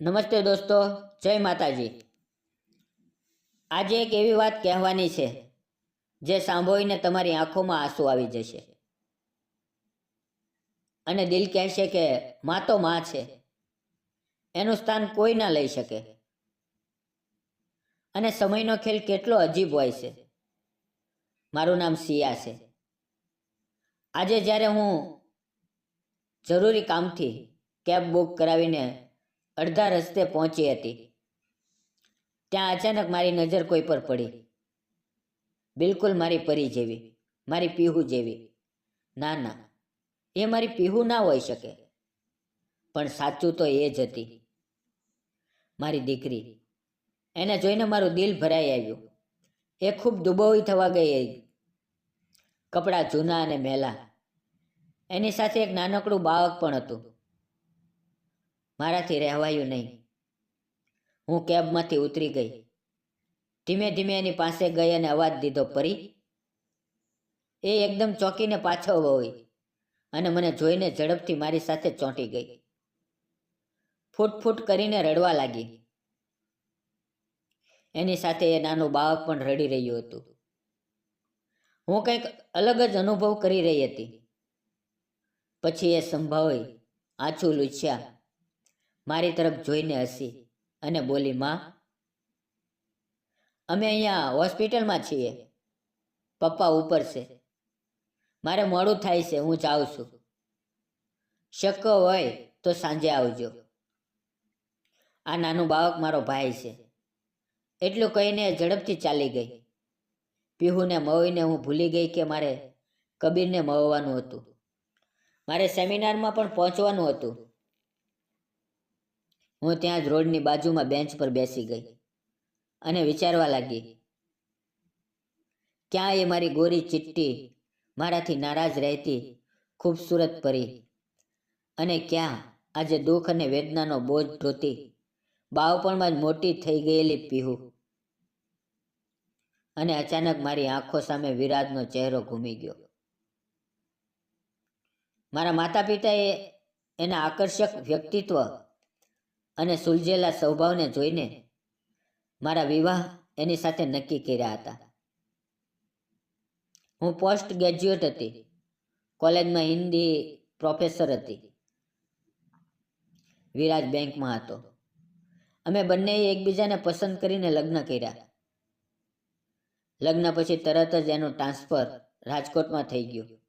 નમસ્તે દોસ્તો, જય માતાજી. આજે એક એવી વાત કહેવાની છે, જે સાંભળીને તમારી આંખોમાં આંસુ આવી જશે. અને દિલ કહેશે કે, માં તો માં છે. એનું સ્થાન કોઈ ના લઈ શકે. અને સમયનો ખેલ કેટલો અજીબ હોય છે. મારું નામ સિયા છે. આજે જ્યારે હું જરૂરી કામથી કેબ બુક કરાવીને અડધા રસ્તે પહોંચી હતી. ત્યાં અચાનક મારી નજર કોઈ પર પડી. બિલકુલ મારી પરી જેવી, મારી પીહુ જેવી. ના ના, એ મારી પીહુ ના હોઈ શકે. પણ સાચું તો એ જ હતી. મારી દીકરી, એને જોઈને મારું દિલ ભરાઈ આવ્યું. એ ખૂબ દુબોવી થવા ગઈ કપડાં જૂના અને મેલા. એની સાથે એક નાનકડું બાળક પણ હતું. મારાથી રહેવાયું નહીં. હું કેબમાંથી ઉતરી ગઈ. ધીમે ધીમે એની પાસે ગઈ અને અવાજ દીધો, પરી, એ એકદમ ચોંકીને પાછો વળી અને મને જોઈને ઝડપથી મારી સાથે ચોંટી ગઈ. ફૂટ ફૂટ કરીને રડવા લાગી. એની સાથે એ નાનું બાળક પણ રડી રહ્યું હતું. હું કંઈક અલગ જ અનુભવ કરી રહી હતી. પછી એ સંભાવે આછું લૂછ્યા. મારી તરફ જોઈને હસી અને બોલી, માં, અમે અહીંયા હોસ્પિટલમાં છીએ. પપ્પા ઉપર છે. મારે મોડું થાય છે, હું જાઉં છું. શક્ય હોય તો સાંજે આવજો. આ નાનું બાળક મારો ભાઈ છે. એટલું કહીને ઝડપથી ચાલી ગઈ. પીહુને મવીને હું ભૂલી ગઈ કે મારે કબીરને મળવાનું હતું. મારે સેમિનારમાં પણ પહોંચવાનું હતું. હું ત્યાં જ રોડની બાજુમાં બેન્ચ પર બેસી ગઈ અને વિચારવા લાગી, ક્યાં એ મારી ગોરી ચિટ્ટી મારાથી નારાજ રહેતી ખૂબસૂરત પરી? અને ક્યાં આજે દુઃખ અને વેદનાનો બોજ ઢોતી બાવપણમાં જ મોટી થઈ ગયેલી પીહુ. અને અચાનક મારી આંખો સામે વિરાજનો ચહેરો ઘૂમી ગયો. મારા માતા પિતાએ એના આકર્ષક વ્યક્તિત્વ અને સુલઝેલા સ્વભાવને જોઈને મારા વિવાહ એની સાથે નક્કી કર્યા હતા. હું પોસ્ટ ગ્રેજ્યુએટ હતી. કોલેજમાં હિન્દી પ્રોફેસર હતી. વિરાજ બેંકમાં હતો. અમે બંનેએ એકબીજાને પસંદ કરીને લગ્ન કર્યા. લગ્ન પછી તરત જ એનું ટ્રાન્સફર રાજકોટમાં થઈ ગયું.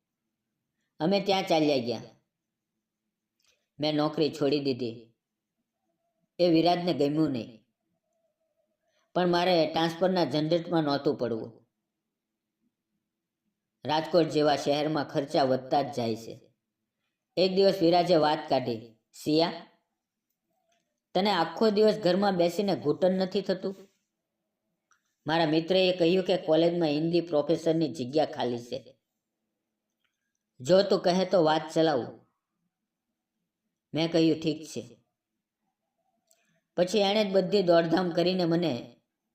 અમે ત્યાં ચાલ્યા ગયા. મેં નોકરી છોડી દીધી. એ વિરાજને ગમ્યું નહીં. પણ મારે ટ્રાન્સફરના ઝંઝટમાં નહોતું પડવું. રાજકોટ જેવા શહેરમાં ખર્ચા વધતા જ જાય છે. એક દિવસ વિરાજે વાત કાઢી, સિયા, તને આખો દિવસ ઘરમાં બેસીને ઘૂંટણ નથી થતું? મારા મિત્રએ કહ્યું કે કોલેજમાં હિન્દી પ્રોફેસરની જગ્યા ખાલી છે. જો તું કહે તો વાત ચલાવું. મેં કહ્યું, ઠીક છે. પછી એણે જ બધી દોડધામ કરીને મને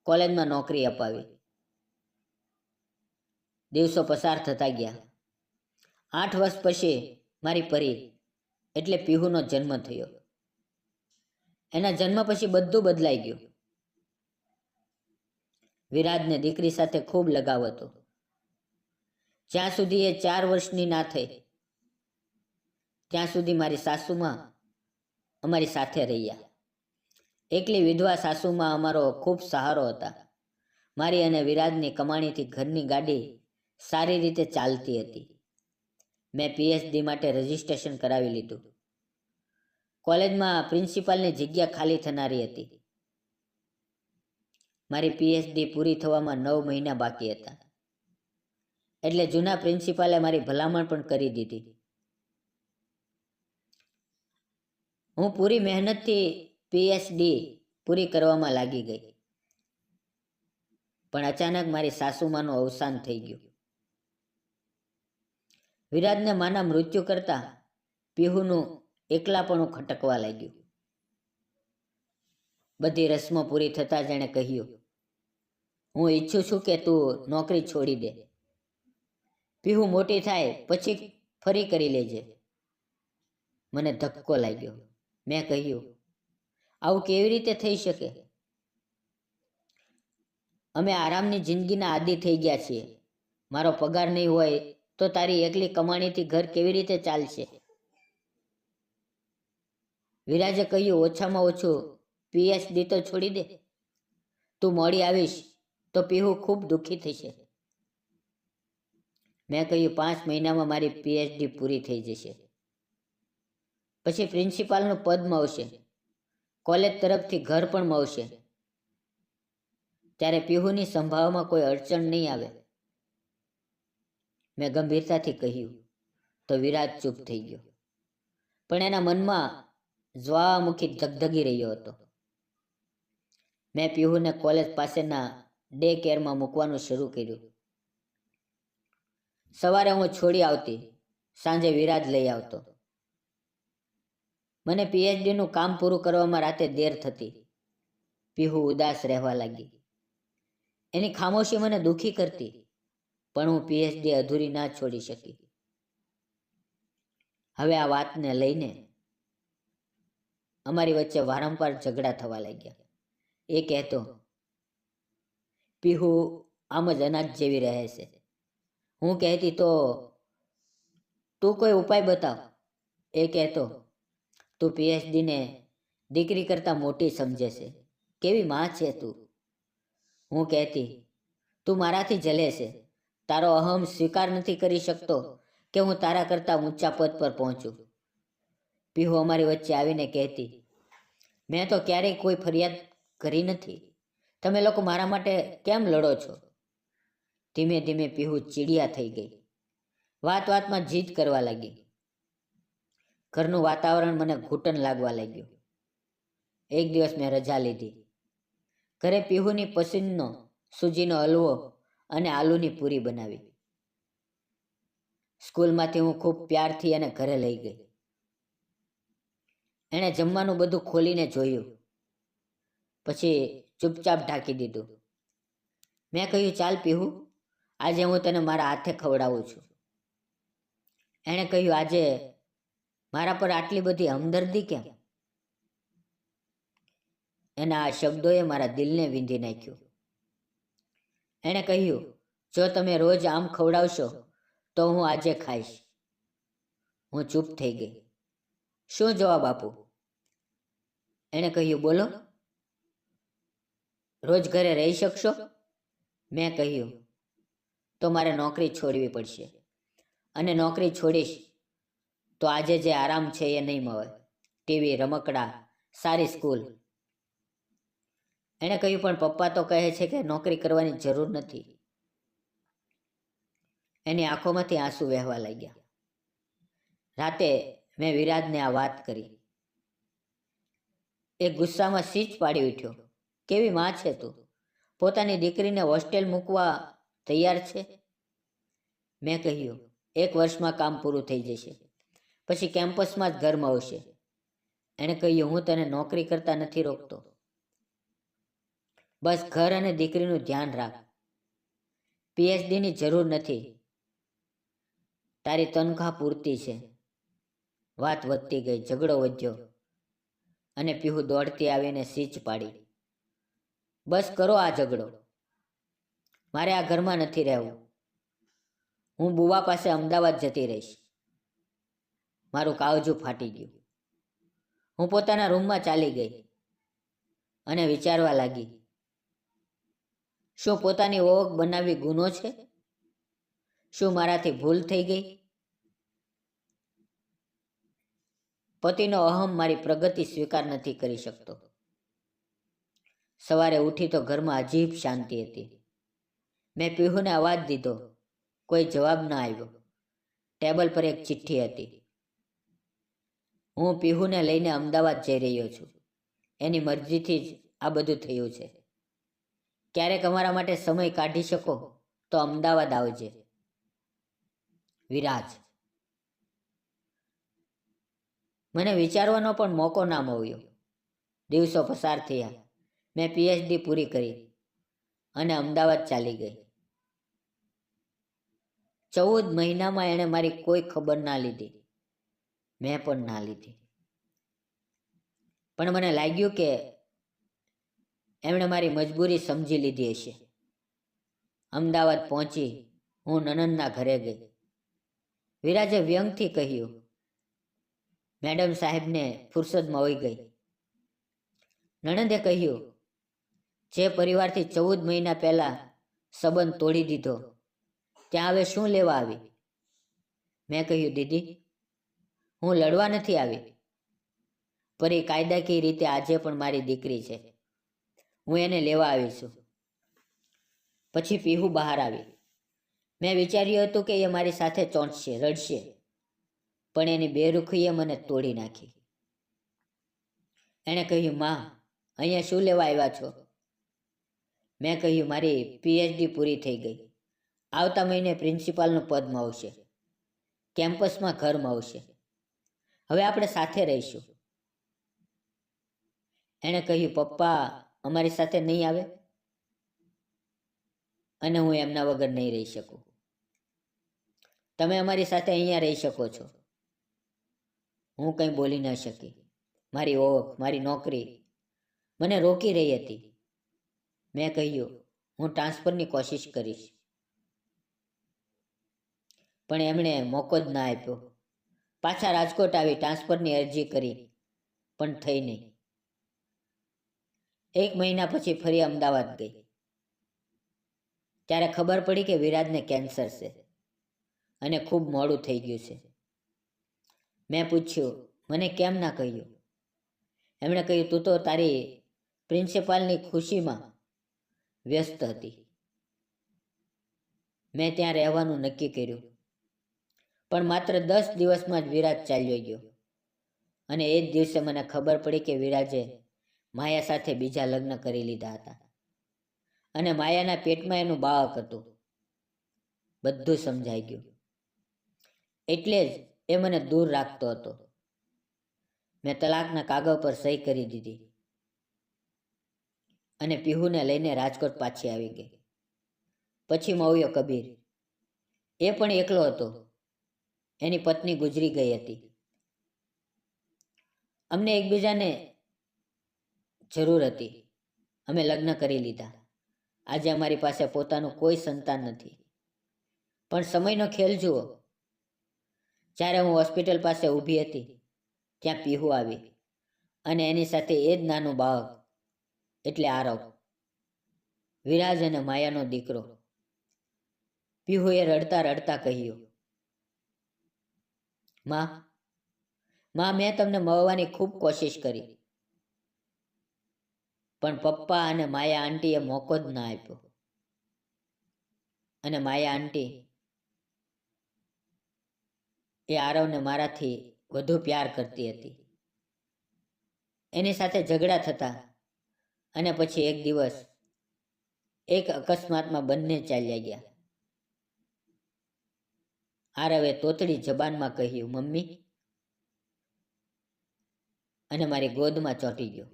કોલેજમાં નોકરી અપાવી. દિવસો પસાર થતા ગયા. આઠ વર્ષ પછી મારી પરી એટલે પીહુનો જન્મ થયો. એના જન્મ પછી બધું બદલાઈ ગયું. વિરાજને દીકરી સાથે ખૂબ લગાવ હતો. જ્યાં સુધી એ ચાર વર્ષની ના થઈ, ત્યાં સુધી મારી સાસુમાં અમારી સાથે રહ્યા. એકલી વિધવા સાસુમાં અમારો ખૂબ સહારો હતા. મારી અને વિરાજની કમાણીથી ઘરની ગાડી સારી રીતે ચાલતી હતી. મેં પીએચડી માટે રજિસ્ટ્રેશન કરાવી લીધું. કોલેજમાં પ્રિન્સિપાલની જગ્યા ખાલી થનારી હતી. મારી પીએચડી પૂરી થવામાં નવ મહિના બાકી હતા. એટલે જૂના પ્રિન્સિપાલે મારી ભલામણ પણ કરી દીધી. હું પૂરી મહેનતથી પીએચડી પૂરી કરવામાં લાગી ગઈ. પણ અચાનક મારી સાસુમાનું અવસાન થઈ ગયું. વિરાજને માના મૃત્યુ કરતા પીહુનું એકલાપણું ખટકવા લાગ્યું. બધી રસમો પૂરી થતાં જેણે કહ્યું, હું ઈચ્છું છું કે તું નોકરી છોડી દે. પીહુ મોટી થાય પછી ફરી કરી લેજે. મને ધક્કો લાગ્યો. મેં કહ્યું આવું કેવી રીતે થઈ શકે? અમે આરામની જિંદગીના આદિ થઈ ગયા છીએ. મારો પગાર નહીં હોય તો તારી એકલી કમાણીથી ઘર કેવી રીતે ચાલશે? વિરાજે કહ્યું, ઓછામાં ઓછું પીએચડી તો છોડી દે. તું મળી આવીશ તો પીહુ ખૂબ દુઃખી થશે. મેં કહ્યું, પાંચ મહિનામાં મારી પીએચડી પૂરી થઈ જશે. પછી પ્રિન્સિપાલનું પદ મળશે. કોલેજ તરફથી ઘર પણ મળશે. ત્યારે પીહુની સંભાવમાં કોઈ અડચણ નહીં આવે. મેં ગંભીરતાથી કહ્યું, તો વિરાજ ચૂપ થઈ ગયો. પણ એના મનમાં જ્વાળામુખી ધગધગી રહ્યો હતો. મેં પીહુને કોલેજ પાસેના ડે કેરમાં મૂકવાનું શરૂ કર્યું. સવારે હું છોડી આવતી, સાંજે વિરાજ લઈ આવતો. મને પીએચડીનું કામ પૂરું કરવામાં રાતે દેર થતી. પીહુ ઉદાસ રહેવા લાગી. એની ખામોશી મને દુઃખી કરતી, પણ હું પીએચડી અધૂરી ના છોડી શકી. હવે આ વાતને લઈને અમારી વચ્ચે વારંવાર ઝઘડા થવા લાગ્યા. એ કહેતો, પીહુ આમ જ અનાજ જેવી રહે છે. હું કહેતી તો તું કોઈ ઉપાય બતાવ. એ કહેતો તું પીએચડીને દીકરી કરતાં મોટી સમજે છે. કેવી માં છે તું? હું કહેતી, તું મારાથી જલે છે. તારો અહમ સ્વીકાર નથી કરી શકતો કે હું તારા કરતાં ઊંચા પદ પર પહોંચું. પીહુ અમારી વચ્ચે આવીને કહેતી, મેં તો ક્યારેય કોઈ ફરિયાદ કરી નથી. તમે લોકો મારા માટે કેમ લડો છો? ધીમે ધીમે પીહુ ચીડિયા થઈ ગઈ. વાત વાતમાં જીદ કરવા લાગી. ઘરનું વાતાવરણ મને ઘૂંટણ લાગવા લાગ્યું. એક દિવસ મેં રજા લીધી. ઘરે પીહુની પસંદનો સૂજીનો હલવો અને આલુની પૂરી બનાવી. સ્કૂલમાંથી હું ખૂબ પ્યારથી એને ઘરે લઈ ગઈ. એણે જમવાનું બધું ખોલીને જોયું. પછી ચૂપચાપ ઢાંકી દીધું. મેં કહ્યું, ચાલ પીહુ, આજે હું તને મારા હાથે ખવડાવું છું. એણે કહ્યું, આજે મારા પર આટલી બધી હમદર્દી કેમ? એના આ શબ્દોએ મારા દિલને વીંધી નાખ્યું. એણે કહ્યું, જો તમે રોજ આમ ખવડાવશો, તો હું આજે ખાઈશ. હું ચૂપ થઈ ગઈ. શું જવાબ આપું? એણે કહ્યું, બોલો. રોજ ઘરે રહી શકશો? મેં કહ્યું, તો મારે નોકરી છોડવી પડશે. અને નોકરી છોડીશ તો આજે જે આરામ છે એ નહીં મળે. ટીવી, રમકડા, સારી સ્કૂલ. એણે કહ્યું, પણ પપ્પા તો કહે છે કે નોકરી કરવાની જરૂર નથી. એની આંખોમાંથી આંસુ વહેવા લાગ્યા. રાતે મેં વિરાજને આ વાત કરી. એ ગુસ્સામાં સીચ પાડી ઉઠ્યો. કેવી માં છે તું? પોતાની દીકરીને હોસ્ટેલ મૂકવા તૈયાર છે? મેં કહ્યું, એક વર્ષમાં કામ પૂરું થઈ જશે. પછી કેમ્પસમાં જ ઘરમાં આવશે. એણે કહ્યું, હું તને નોકરી કરતા નથી રોકતો. બસ ઘર અને દીકરીનું ધ્યાન રાખ. પીએચડીની જરૂર નથી. તારી તનખા પૂરતી છે. વાત વધતી ગઈ, ઝઘડો વધ્યો અને પીહુ દોડતી આવીને સીચ પાડી. બસ કરો આ ઝઘડો. મારે આ ઘરમાં નથી રહેવું. હું બુવા પાસે અમદાવાદ જતી રહીશ. મારું કાવજું ફાટી ગયું. હું પોતાના રૂમમાં ચાલી ગઈ અને વિચારવા લાગી, શું પોતાની ઓળખ બનાવવી ગુનો છે? શું મારાથી ભૂલ થઈ ગઈ? પતિનો અહમ મારી પ્રગતિ સ્વીકાર નથી કરી શકતો. સવારે ઉઠી તો ઘરમાં અજીબ શાંતિ હતી. મેં પીહુને અવાજ દીધો, કોઈ જવાબ ન આવ્યો. ટેબલ પર એક ચિઠ્ઠી હતી. હું પીહુને લઈને અમદાવાદ જઈ રહ્યો છું. એની મરજીથી જ આ બધું થયું છે. ક્યારેક અમારા માટે સમય કાઢી શકો તો અમદાવાદ આવજે. વિરાજ. મને વિચારવાનો પણ મોકો ના મળ્યો. દિવસો પસાર થયા. મેં પીએચડી પૂરી કરી અને અમદાવાદ ચાલી ગઈ. ચૌદ મહિનામાં એણે મારી કોઈ ખબર ના લીધી. મેં પણ ના લીધી. પણ મને લાગ્યું કે એમણે મારી મજબૂરી સમજી લીધી હશે. અમદાવાદ પહોંચી હું નનંદના ઘરે ગઈ. વિરાજે વ્યંગથી કહ્યું, મેડમ સાહેબને ફુરસદમાં હોઈ ગઈ. નણંદે કહ્યું, જે પરિવારથી ચૌદ મહિના પહેલા સંબંધ તોડી દીધો, ત્યાં હવે શું લેવા આવી? મેં કહ્યું, દીદી હું લડવા નથી આવી. પરી કાયદાકીય રીતે આજે પણ મારી દીકરી છે? હું એને લેવા આવી છું. પછી પીહુ બહાર આવી. મેં વિચાર્યું હતું કે એ મારી સાથે ચોંટશે, રડશે. પણ એની બેરુખીએ મને તોડી નાખી. એણે કહ્યું, માં, અહીંયા શું લેવા આવ્યા છો? મેં કહ્યું, મારી પીએચડી પૂરી થઈ ગઈ. આવતા મહિને પ્રિન્સિપાલનું પદ મળશે કેમ્પસમાં ઘર મળશે હવે આપણે સાથે રહીશું. એણે કહ્યું, પપ્પા, અમારી સાથે નહીં આવે અને હું એમના વગર નહીં રહી શકું. તમે અમારી સાથે અહીંયા રહી શકો છો. હું કંઈ બોલી ન શકી. મારી ઓળખ, મારી નોકરી મને રોકી રહી હતી. મેં કહ્યું, હું ટ્રાન્સફરની કોશિશ કરીશ. પણ એમણે મોકો જ ના આપ્યો. પાછા રાજકોટ આવી, ટ્રાન્સફરની અરજી કરી, પણ થઈ નહીં. એક મહિના પછી ફરી અમદાવાદ ગઈ. ત્યારે ખબર પડી કે વિરાજને કેન્સર છે અને ખૂબ મોડું થઈ ગયું છે. મેં પૂછ્યું, મને કેમ ના કહ્યું? એમણે કહ્યું, તું તો તારી પ્રિન્સિપાલની ખુશીમાં વ્યસ્ત હતી. મેં ત્યાં રહેવાનું નક્કી કર્યું. પણ માત્ર દસ દિવસમાં જ વિરાજ ચાલ્યો ગયો. અને એ જ દિવસે મને ખબર પડી કે વિરાજે માયા સાથે બીજા લગ્ન કરી લીધા હતા. અને માયાના પેટમાં એનું બાળક હતું. બધું સમજાઈ ગયું. એટલે જ એ મને દૂર રાખતો હતો. મેં તલાકના કાગળ પર સહી કરી દીધી. અને પીહુને લઈને રાજકોટ પાછી આવી ગઈ. પછી મવ્યો કબીર. એ પણ એકલો હતો. એની પત્ની ગુજરી ગઈ હતી. અમને એકબીજાને જરૂર હતી. અમે લગ્ન કરી લીધા. આજે અમારી પાસે પોતાનું કોઈ સંતાન નથી. પણ સમયનો ખેલ જુઓ. જ્યારે હું હોસ્પિટલ પાસે ઊભી હતી, ત્યાં પીહુ આવી અને એની સાથે એ જ નાનું બાળક, એટલે આરવ, વિરાજ અને માયાનો દીકરો. પીહુએ રડતા રડતા કહ્યું માં માં, મેં તમને મળવાની ખૂબ કોશિશ કરી. પણ પપ્પા અને માયા આંટીએ મોકો જ ના આપ્યો. અને માયા આંટી એ આરવને મારાથી વધુ પ્યાર કરતી હતી. એની સાથે ઝઘડા થતા અને પછી એક દિવસ એક અકસ્માતમાં બંને ચાલ્યા ગયા. આરવે તોતડી જબાનમાં કહ્યું, મમ્મી. અને મારી ગોદમાં ચોંટી ગયો.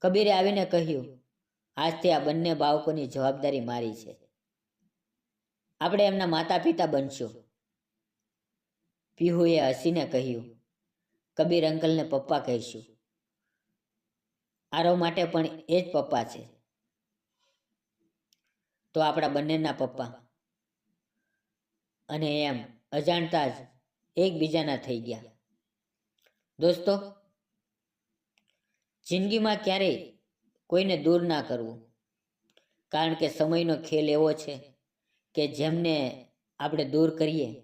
કબીરે આવીને કહ્યું, આજથી આ બંને બાળકોની જવાબદારી મારી છે. આપણે એમના માતા પિતા બનશું. પીહુએ હસીને કહ્યું, કબીર અંકલને પપ્પા કહીશું. આરવ માટે પણ એ જ પપ્પા છે. તો આપણા બંનેના પપ્પા અને એમ અજાણતા જ એકબીજાના થઈ ગયા. દોસ્તો, જિંદગીમાં ક્યારેય કોઈને દૂર ના કરવું. કારણ કે સમયનો ખેલ એવો છે કે જેમને આપણે દૂર કરીએ,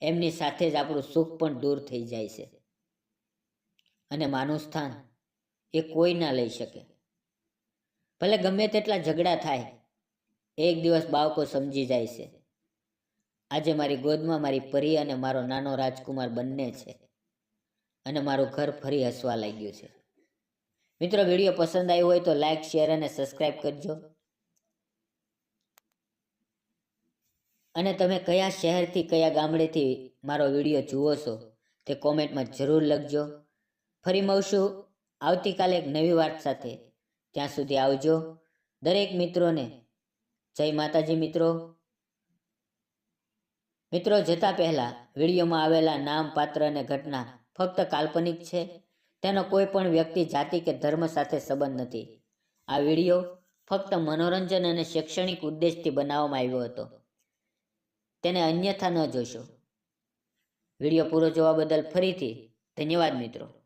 એમની સાથે જ આપણું સુખ પણ દૂર થઈ જાય છે. અને માનું સ્થાન એ કોઈ ના લઈ શકે. ભલે ગમે તેટલા ઝઘડા થાય, એક દિવસ બાળકો સમજી જાય છે. આજે મારી ગોદમાં મારી પરી અને મારો નાનો રાજકુમાર બંને છે. અને મારું ઘર ફરી હસવા લાગ્યું છે. મિત્રો, વીડિયો પસંદ આવ્યો હોય તો લાઈક શેર અને સબસ્ક્રાઈબ કરજો. અને તમે કયા શહેરથી, કયા ગામડેથી મારો વીડિયો જુઓ છો તે કોમેન્ટમાં જરૂર લખજો. ફરી મળશું આવતીકાલે એક નવી વાત સાથે. ત્યાં સુધી આવજો. દરેક મિત્રોને જય માતાજી મિત્રો. મિત્રો, જતા પહેલા વિડીયોમાં આવેલા નામ, પાત્ર અને ઘટના ફક્ત કાલ્પનિક છે. તેનો કોઈ પણ વ્યક્તિ, જાતિ કે ધર્મ સાથે સંબંધ નથી. આ વીડિયો ફક્ત મનોરંજન અને શૈક્ષણિક ઉદ્દેશથી બનાવવામાં આવ્યો હતો. તેને અન્યથા ન જોશો. વીડિયો પૂરો જોવા બદલ ફરીથી ધન્યવાદ મિત્રો.